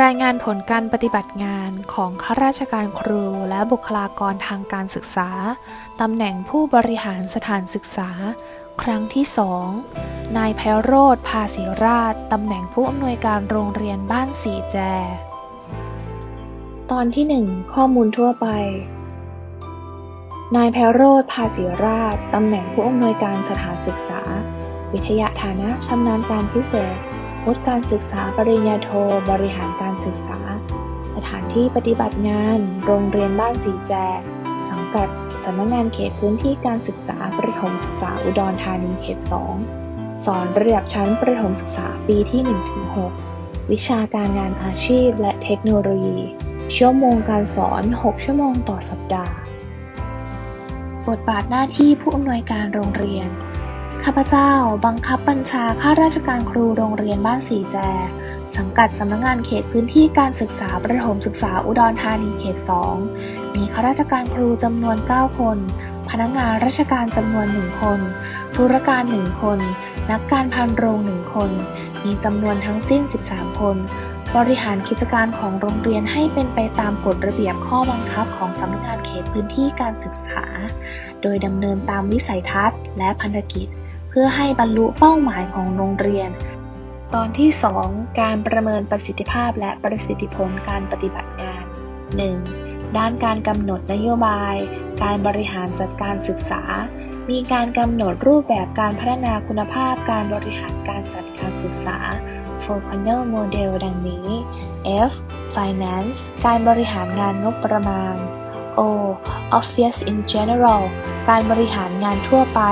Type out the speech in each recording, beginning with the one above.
รายงานผลการปฏิบัติงานของข้าราชการครูและบุคลากรทางการศึกษา ตำแหน่งผู้บริหารสถานศึกษา ครั้งที่ 2 นายไพโรธภาษีราช ตำแหน่งผู้อำนวยการโรงเรียนบ้านสีแจ ตอนที่ 1 ข้อมูลทั่วไป นายไพโรธภาษีราช ตำแหน่งผู้อำนวยการสถานศึกษา วิทยาฐานะชำนาญการพิเศษ วุฒิการศึกษาปริญญาโท บริหารการศึกษา สถานที่ปฏิบัติงาน โรงเรียนบ้านสีแจ สังกัดสำนักงานเขตพื้นที่การศึกษาประถมศึกษาอุดรธานีเขต 2 สอนระดับชั้นประถมศึกษาปีที่ 1-6 วิชาการงานอาชีพและเทคโนโลยี ชั่วโมงการสอน 6 ชั่วโมงต่อสัปดาห์ บทบาทหน้าที่ผู้อำนวยการโรงเรียน ข้าพเจ้าบังคับบัญชาข้าราชการครูโรงเรียนบ้านสีแจ สังกัดสำนักงานเขตพื้นที่การศึกษาประถมศึกษาอุดรธานีเขต 2 มีข้าราชการครูจำนวน 9 คน พนักงานราชการจำนวน 1 คน ธุรการ 1 คน นักการพันโรง 1 คน มีจำนวนทั้งสิ้น 13 คน บริหารกิจการของโรงเรียนให้เป็นไปตามกฎระเบียบข้อบังคับของสำนักงานเขตพื้นที่การศึกษา โดยดำเนินตามวิสัยทัศน์และพันธกิจ เพื่อให้บรรลุเป้าหมายของโรงเรียน ตอนที่ 2 การประเมินประสิทธิภาพและประสิทธิผลการปฏิบัติงาน 1. ด้านการกำหนดนโยบาย การบริหารจัดการศึกษา มีการกำหนดรูปแบบการพัฒนาคุณภาพการบริหารการจัดการศึกษา4 panel model ดังนี้ F finance การบริหารงานงบประมาณ O office in general การบริหารงานทั่วไป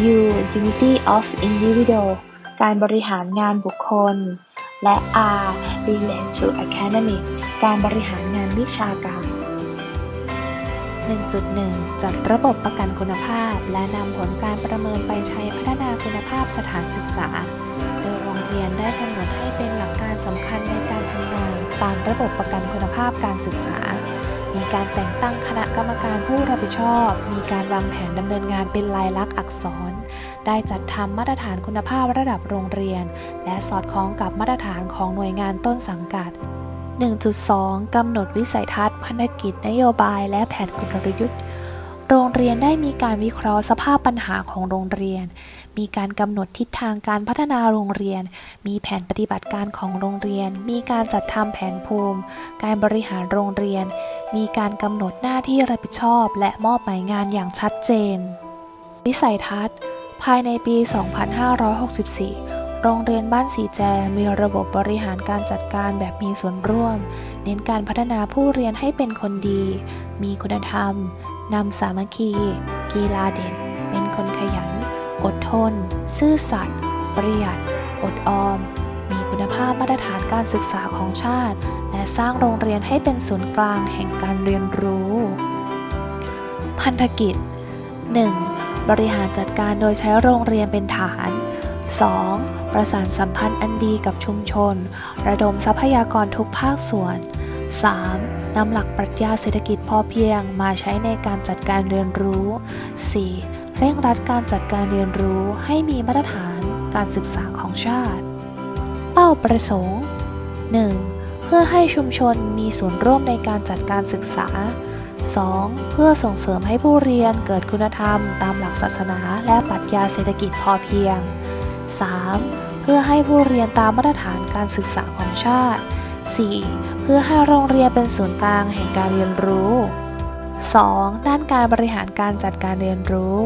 U unity of individual การบริหารงานบุคคล และ R relate to academic การบริหารงานวิชาการ 1.1 จัดระบบประกันคุณภาพ และนำผลการประเมินไปใช้พัฒนาคุณภาพสถานศึกษา โดยโรงเรียนได้กำหนดให้เป็นหลักการสำคัญในการทำงาน ตามระบบประกันคุณภาพการศึกษา มีการแต่งตั้งคณะกรรมการผู้รับผิดชอบ มีการวางแผนดำเนินงานเป็นลายลักษณ์อักษร ได้จัดทำมาตรฐานคุณภาพระดับโรงเรียน และสอดคล้องกับมาตรฐานของหน่วยงานต้นสังกัด 1.2 กำหนดวิสัยทัศน์พันธกิจนโยบายและแผนกลยุทธ์โรงเรียนได้มีการวิเคราะห์สภาพปัญหาของโรงเรียน มีการกำหนดทิศทางการพัฒนาโรงเรียน มีแผนปฏิบัติการของโรงเรียน มีการจัดทำแผนภูมิ การบริหารโรงเรียน มีการกำหนดหน้าที่รับผิดชอบ และมอบหมายงานอย่างชัดเจน วิสัยทัศน์ ภายในปี 2564 โรงเรียนบ้านสีแจ มีระบบบริหารการจัดการแบบมีส่วนร่วม เน้นการพัฒนาผู้เรียนให้เป็นคนดี มีคุณธรรม นำสามัคคี กีฬาเด่น เป็นคนขยัน อดทน ซื่อสัตย์ ประหยัด อดออม มีคุณภาพมาตรฐานการศึกษาของชาติ และสร้างโรงเรียนให้เป็นศูนย์กลางแห่งการเรียนรู้ พันธกิจ 1. บริหารจัดการโดยใช้โรงเรียนเป็นฐาน 2. ประสานสัมพันธ์อันดีกับชุมชน ระดมทรัพยากรทุกภาคส่วน 3. นำหลักปรัชญาเศรษฐกิจพอเพียงมาใช้ในการจัดการเรียนรู้ 4. เร่งรัดการจัดการเรียนรู้ให้มีมาตรฐานการศึกษาของชาติ เป้าประสงค์ 1. เพื่อให้ชุมชนมีส่วนร่วมในการจัดการศึกษา 2. เพื่อส่งเสริมให้ผู้เรียนเกิดคุณธรรม ตามหลักศาสนาและปรัชญาเศรษฐกิจพอเพียง 3. เพื่อให้ผู้เรียนตามมาตรฐานการศึกษาของชาติ 4. เพื่อให้โรงเรียนเป็นศูนย์กลางแห่งการเรียนรู้ 2. ด้านการบริหารการจัดการเรียนรู้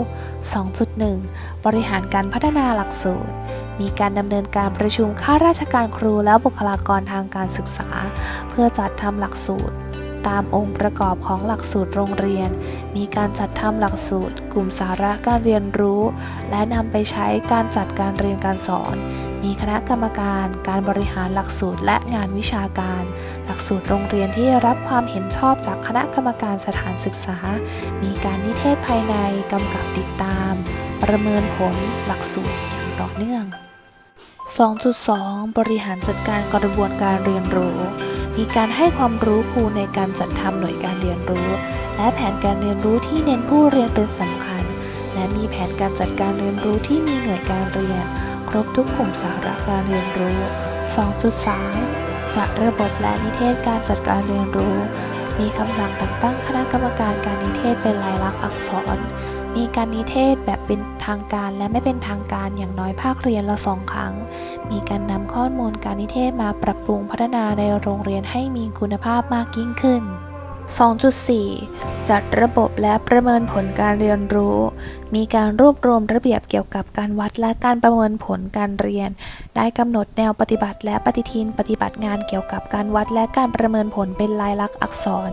2.1 บริหารการพัฒนาหลักสูตร มีการดำเนินการประชุมข้าราชการครูและบุคลากรทางการศึกษา เพื่อจัดทำหลักสูตร ตามองค์ประกอบของหลักสูตรโรงเรียน มีการจัดทำหลักสูตร กลุ่มสาระการเรียนรู้ และนำไปใช้การจัดการเรียนการสอน มีคณะกรรมการ การบริหารหลักสูตรและงานวิชาการ หลักสูตรโรงเรียนที่ได้รับความเห็นชอบจากคณะกรรมการสถานศึกษา มีการนิเทศภายในกำกับติดตาม ประเมินผลหลักสูตรอย่างต่อเนื่อง 2.2 บริหารจัดการกระบวนการเรียนรู้ มีการให้ความรู้ครูในการจัดทำหน่วยการเรียนรู้ และแผนการเรียนรู้ที่เน้นผู้เรียนเป็นสำคัญ และมีแผนการจัดการเรียนรู้ที่มีหน่วยการเรียน ครบทุกกลุ่มสาระการเรียนรู้ 2.3 จัดระบบและนิเทศการจัดการเรียนรู้ มีคำสั่งแต่งตั้งคณะกรรมการการนิเทศเป็นลายลักษณ์อักษร มีการนิเทศแบบเป็นทางการและไม่เป็นทางการอย่างน้อยภาคเรียนละสองครั้ง มีการนำข้อมูลการนิเทศมาปรับปรุงพัฒนาในโรงเรียนให้มีคุณภาพมากยิ่งขึ้น 2.4 จัดระบบและประเมินผลการเรียนรู้ มีการรวบรวมระเบียบเกี่ยวกับการวัดและการประเมินผลการเรียน ได้กำหนดแนวปฏิบัติและปฏิทินปฏิบัติงานเกี่ยวกับการวัดและการประเมินผลเป็นลายลักษณ์อักษร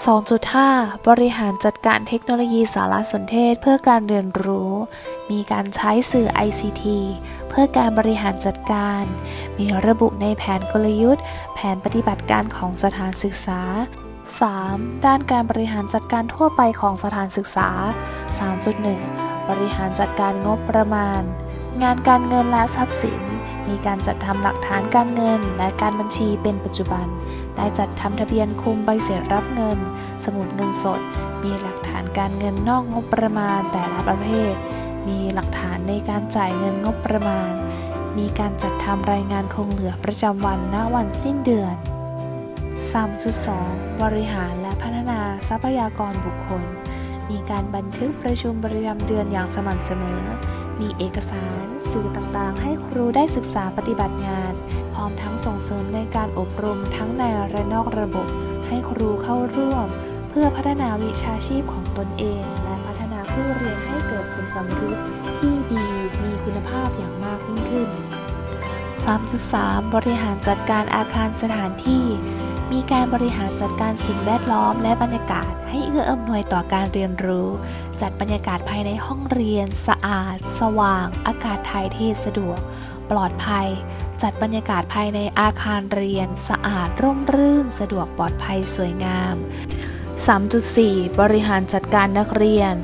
2.5 บริหารจัดการเทคโนโลยีสารสนเทศเพื่อการเรียนรู้ มีการใช้สื่อ ICT เพื่อการบริหารจัดการ มีระบุในแผนกลยุทธ์ แผนปฏิบัติการของสถานศึกษา 3. ด้านการบริหารจัดการทั่วไปของสถานศึกษา 3.1 บริหารจัดการงบประมาณ งานการเงินและทรัพย์สิน มีการจัดทำหลักฐานการเงินและการบัญชีเป็นปัจจุบัน ได้จัดทำทะเบียนคุมใบเสร็จรับเงิน สมุดเงินสด มีหลักฐานการเงินนอกงบประมาณแต่ละประเภท มีหลักฐานในการจ่ายเงินงบประมาณ มีการจัดทำรายงานคงเหลือประจำวันณวันสิ้นเดือน 3.2 บริหารและพัฒนาทรัพยากรบุคคล มีการบันทึกประชุมประจำเดือนอย่างสม่ำเสมอ มีเอกสาร สื่อต่างๆ ให้ครูได้ศึกษาปฏิบัติงาน ร้อมทั้งส่งเสริมในการอบรมทั้งในและนอกระบบ ให้ครูเข้าร่วม เพื่อพัฒนาวิชาชีพของตนเอง และพัฒนาผู้เรียนให้เกิดผลสำฤทธิ์ที่ดีมีคุณภาพอย่างมากยิ่งขึ้น 3.3 บริหารจัดการอาคารสถานที่ มีการบริหารจัดการสิ่งแวดล้อมและบรรยากาศ ให้เอื้ออำนวยต่อการเรียนรู้ จัดบรรยากาศภายในห้องเรียน สะอาด สว่าง อากาศถ่ายเทสะดวก ปลอดภัย จัดบรรยากาศภายในอาคารเรียน สะอาดร่มรื่น สะดวกปลอดภัยสวยงาม 3.4 บริหารจัดการนักเรียน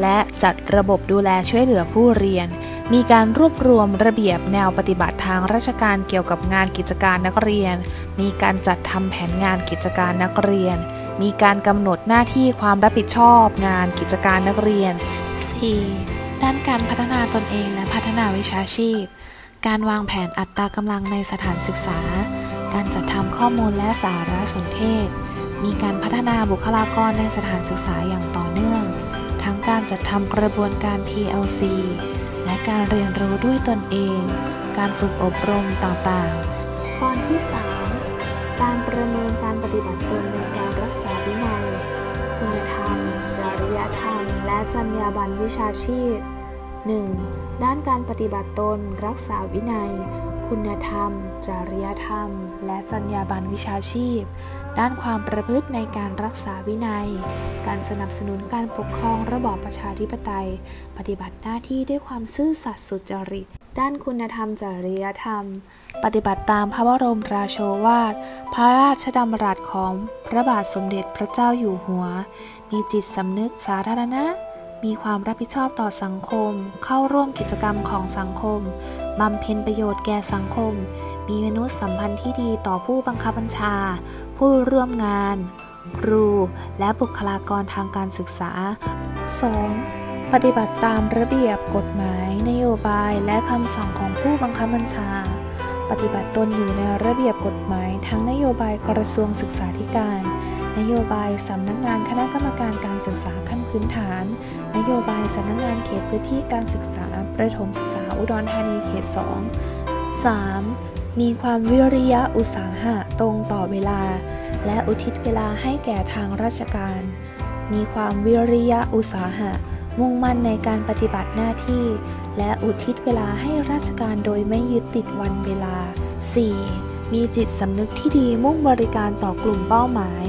และจัดระบบดูแลช่วยเหลือผู้เรียน มีการรวบรวมระเบียบแนวปฏิบัติทางราชการเกี่ยวกับงานกิจการนักเรียน มีการจัดทำแผนงานกิจการนักเรียน มีการกำหนดหน้าที่ความรับผิดชอบ งานกิจการนักเรียน 4. ด้านการพัฒนาตนเองและพัฒนาวิชาชีพ การวางแผนอัตรากำลังในสถานศึกษา การจัดทำข้อมูลและสารสนเทศ มีการพัฒนาบุคลากรในสถานศึกษาอย่างต่อเนื่อง ทั้งการจัดทำกระบวนการ PLC และการเรียนรู้ด้วยตนเอง การฝึกอบรมต่างๆ ตอนที่ 3 การประเมินการปฏิบัติตนในการรักษาวินัย คุณธรรม จริยธรรม และจรรยาบรรณวิชาชีพ 1. ด้านการปฏิบัติตน รักษาวินัย คุณธรรม จริยธรรม และจรรยาบรรณวิชาชีพ ด้านความประพฤติในการรักษาวินัย การสนับสนุนการปกครองระบอบประชาธิปไตย ปฏิบัติหน้าที่ด้วยความซื่อสัตย์สุจริต ด้านคุณธรรม จริยธรรม ปฏิบัติตามพระบรมราโชวาท พระราชดำรัสของพระบาทสมเด็จพระเจ้าอยู่หัว มีจิตสำนึกสาธารณะ มีความรับผิดชอบต่อสังคม เข้าร่วมกิจกรรมของสังคมบำเพ็ญประโยชน์แก่สังคม มีมนุษยสัมพันธ์ที่ดีต่อผู้บังคับบัญชา ผู้ร่วมงาน ครู และบุคลากรทางการศึกษา 2. ปฏิบัติตามระเบียบกฎหมาย นโยบายและคำสั่งของผู้บังคับบัญชา ปฏิบัติตนอยู่ในระเบียบกฎหมายทั้งนโยบายกระทรวงศึกษาธิการ นโยบายสำนักงานคณะกรรมการการศึกษาขั้นพื้นฐาน นโยบายสำนักงานเขตพื้นที่การศึกษา ประถมศึกษาอุดรธานีเขต 2 3. มีความวิริยะอุตสาหะตรงต่อเวลา และอุทิศเวลาให้แก่ทางราชการ มีความวิริยะอุตสาหะ มุ่งมั่นในการปฏิบัติหน้าที่ และอุทิศเวลาให้ราชการโดยไม่ยึดติดวันเวลา 4. มีจิตสำนึกที่ดีมุ่งบริการต่อกลุ่มเป้าหมาย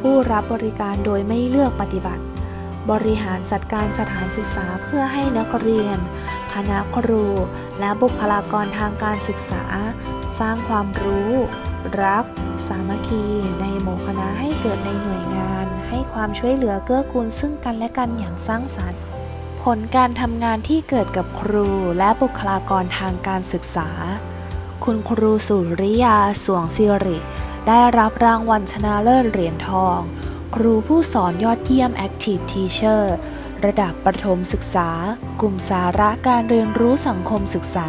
ผู้รับบริการโดยไม่เลือกปฏิบัติ บริหารจัดการสถานศึกษาเพื่อให้นักเรียน คณะครู และบุคลากรทางการศึกษา สร้างความรู้ รัก สามัคคี ในหมู่คณะให้เกิดในหน่วยงาน ให้ความช่วยเหลือเกื้อกูลซึ่งกันและกันอย่างสร้างสรรค์ผลการทำงานที่เกิดกับครูและบุคลากรทางการศึกษา คุณครูสุริยาสวงศิริ ได้รับรางวัลชนะเลิศเหรียญทอง ครูผู้สอนยอดเยี่ยม Active Teacher ระดับประถมศึกษา กลุ่มสาระการเรียนรู้สังคมศึกษา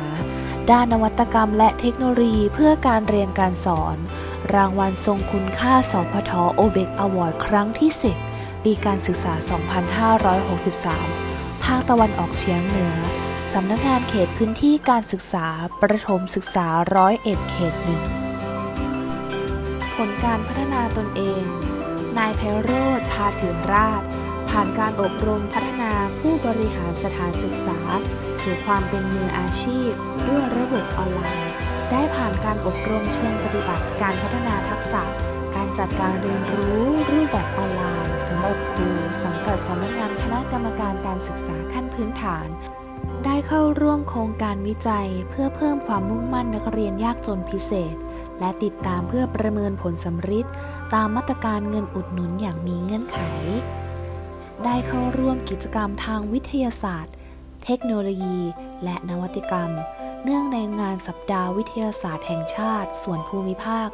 ด้านนวัตกรรมและเทคโนโลยีเพื่อการเรียนการสอน รางวัลทรงคุณค่าสพทโอเบกอวอร์ดครั้งที่ 10 ปีการศึกษา 2563 ภาคตะวันออกเฉียงเหนือ สำนักงานเขตพื้นที่การศึกษา ประถมศึกษาร้อยเอ็ดเขตหนึ่ง ลการพัฒนาตนเอง นายไพโรธภาสิราช ผ่านการอบรมพัฒนาผู้บริหารสถานศึกษา สู่ความเป็นมืออาชีพ ด้วยระบบออนไลน์ ได้ผ่านการอบรมเชิงปฏิบัติการพัฒนาทักษะ การจัดการเรียนรู้รูปแบบออนไลน์สำหรับครูสังกัดสำนักงานคณะกรรมการการศึกษาขั้นพื้นฐานได้เข้าร่วมโครงการวิจัยเพื่อเพิ่มความมุ่งมั่นนักเรียนยากจนพิเศษ และติดตามเพื่อประเมินผลสำฤทธิ์ตามมาตรการเงินอุดหนุนอย่างมีเงื่อนไข ได้เข้าร่วมกิจกรรมทางวิทยาศาสตร์ เทคโนโลยี และนวัตกรรม เนื่องในงานสัปดาห์วิทยาศาสตร์แห่งชาติ ส่วนภูมิภาค